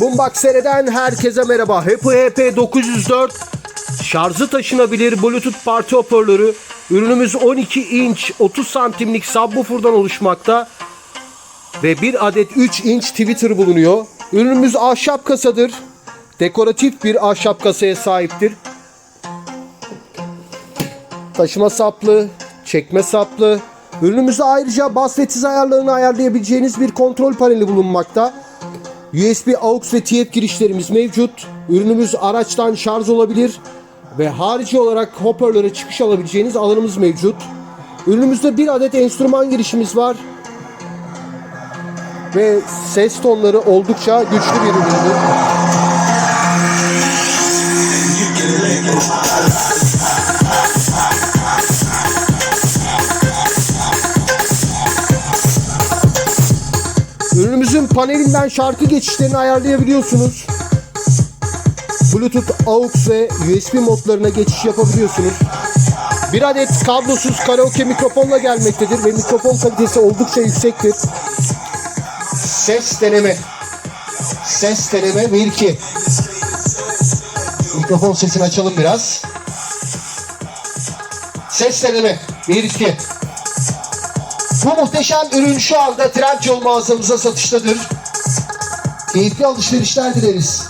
Boombox seriden herkese merhaba. Happy HP 904 şarjı taşınabilir Bluetooth parti hoparlörü. Ürünümüz 12 inç 30 santimlik subwoofer'dan oluşmakta ve bir adet 3 inç Twitter bulunuyor. Ürünümüz ahşap kasadır. Dekoratif bir ahşap kasaya sahiptir. Taşıma saplı, çekme saplı. Ürünümüzde ayrıca bas ve tiz ayarlarını ayarlayabileceğiniz bir kontrol paneli bulunmakta. USB AUX ve TF girişlerimiz mevcut. Ürünümüz araçtan şarj olabilir ve harici olarak hoparlöre çıkış alabileceğiniz alanımız mevcut. Ürünümüzde bir adet enstrüman girişimiz var ve ses tonları oldukça güçlü bir üründür. Ürünümüzün panelinden şarkı geçişlerini ayarlayabiliyorsunuz. Bluetooth, AUX ve USB modlarına geçiş yapabiliyorsunuz. Bir adet kablosuz karaoke mikrofonla gelmektedir ve mikrofon kalitesi oldukça yüksektir. Ses deneme. Ses deneme 1 2. Mikrofon sesini açalım biraz. Ses deneme 1 2. Bu muhteşem ürün şu anda Trendyol mağazamıza satıştadır. Keyifli alışverişler dileriz.